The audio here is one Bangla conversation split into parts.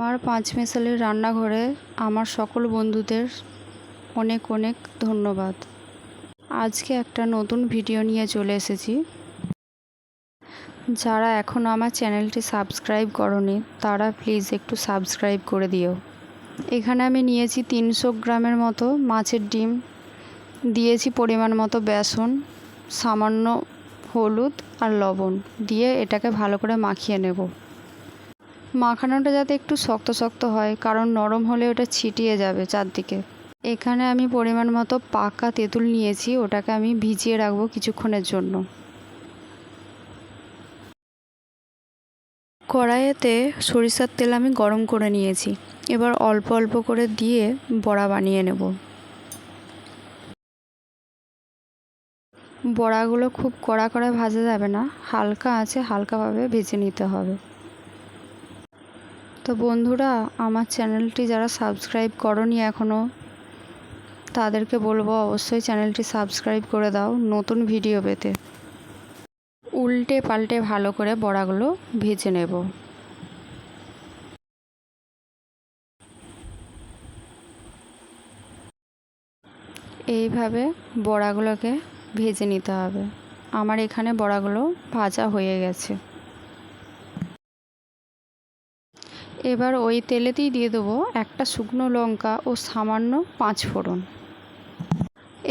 আমার পাঁচ মেশালির রান্নাঘরে আমার সকল বন্ধুদের অনেক অনেক ধন্যবাদ। আজকে একটা নতুন ভিডিও নিয়ে চলে এসেছি। যারা এখনও আমার চ্যানেলটি সাবস্ক্রাইব করনি, তারা প্লিজ একটু সাবস্ক্রাইব করে দিও। এখানে আমি নিয়েছি তিনশো গ্রামের মতো মাছের ডিম, দিয়েছি পরিমাণ মতো বেসন, সামান্য হলুদ আর লবণ, দিয়ে এটাকে ভালো করে মাখিয়ে নেব। মাখানোটা যাতে একটু শক্ত শক্ত হয়, কারণ নরম হলে ওটা ছিটিয়ে যাবে চারদিকে। এখানে আমি পরিমাণ মতো পাকা তেঁতুল নিয়েছি, ওটাকে আমি ভিজিয়ে রাখব কিছুক্ষণের জন্য। কড়াইয়েতে সরিষার তেল আমি গরম করে নিয়েছি। এবার অল্প অল্প করে দিয়ে বড়া বানিয়ে নেব। বড়াগুলো খুব কড়া করে ভাজা যাবে না, হালকা আছে, হালকাভাবে ভেজে নিতে হবে। তো বন্ধুরা, আমার চ্যানেলটি যারা সাবস্ক্রাইব করনি এখনও তাদেরকে বলব অবশ্যই চ্যানেলটি সাবস্ক্রাইব করে দাও নতুন ভিডিও পেতে। উল্টে পাল্টে ভালো করে বড়াগুলো ভেজে নেব। এইভাবে বড়াগুলোকে ভেজে নিতে হবে। আমার এখানে বড়াগুলো ভাজা হয়ে গেছে। এবার ওই তেলেতেই দিয়ে দেবো একটা শুকনো লঙ্কা ও সামান্য পাঁচ ফোড়ন।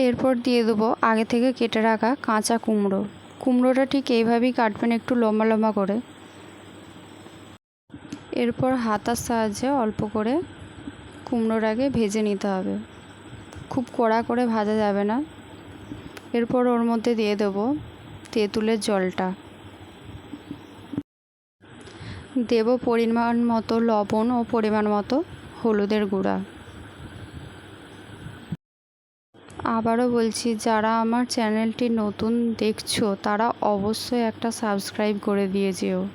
এরপর দিয়ে দেবো আগে থেকে কেটে রাখা কাঁচা কুমড়ো। কুমড়োটা ঠিক এইভাবেই কাটবেন একটু লম্বা লম্বা করে। এরপর হাতার সাহায্যে অল্প করে কুমড়োটাকে ভেজে নিতে হবে। খুব কড়া করে ভাজা যাবে না। এরপর ওর মধ্যে দিয়ে দেবো তেঁতুলের জলটা। দেব পরিমাণ মতো লবণ ও পরিমাণ মতো হলুদের গুঁড়া। আবারও বলছি, যারা আমার চ্যানেলটি নতুন দেখছ, তারা অবশ্যই একটা সাবস্ক্রাইব করে দিয়ে যেও।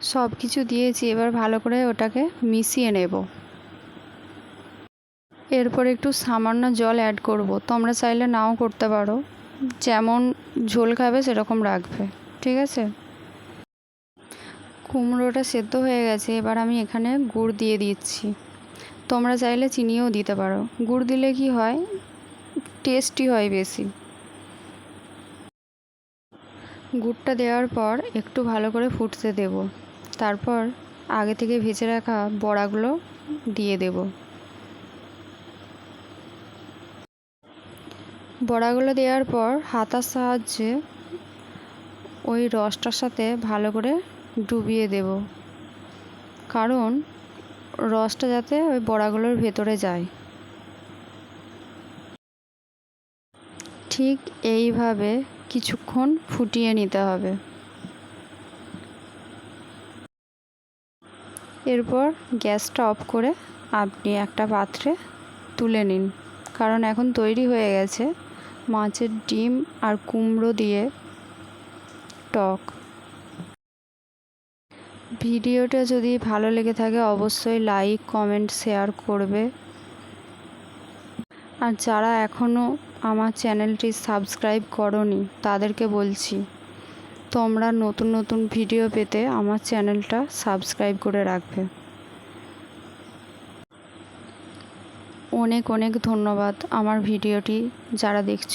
সব কিছু দিয়েছি, এবার ভালো করে ওটাকে মিশিয়ে নেব। এরপর একটু সামান্য জল অ্যাড করব। তোমরা চাইলে নাও করতে পারো। যেমন ঝোল খাবে, সেরকম রাখবে। ঠিক আছে? কুমড়োটা সেদ্ধ হয়ে গেছে, এবার আমি এখানে গুড় দিয়ে দিচ্ছি। তোমরা চাইলে চিনিও দিতে পারো। গুড় দিলে কি হয়? টেস্টি হয় বেশি। গুড়টা দেওয়ার পর একটু ভালো করে ফুটতে দেব। তারপর আগে থেকে ভেজে রাখা বড়াগুলো দিয়ে দেব। বড়াগুলো দেওয়ার পর হাতার সাহায্যে ওই রসটার সাথে ভালো করে ডুবিয়ে দেব। কারণ রসটা যাতে ওই বড়াগুলোর ভেতরে যায়। ঠিক এইভাবে কিছুক্ষণ ফুটিয়ে নিতে হবে। এরপর গ্যাসটা অফ করে আপনি একটা পাত্রে তুলে নিন। কারণ এখন তৈরি হয়ে গেছে মাছের ডিম আর কুমড়ো দিয়ে টক ভিডিওটা যদি ভালো লেগে থাকে, অবশ্যই লাইক, কমেন্ট, শেয়ার করবে। আর যারা এখনও আমার চ্যানেলটি সাবস্ক্রাইব করনি, তাদেরকে বলছি, তোমরা নতুন নতুন ভিডিও পেতে আমার চ্যানেলটা সাবস্ক্রাইব করে রাখবে। অনেক অনেক ধন্যবাদ আমার ভিডিওটি যারা দেখছ।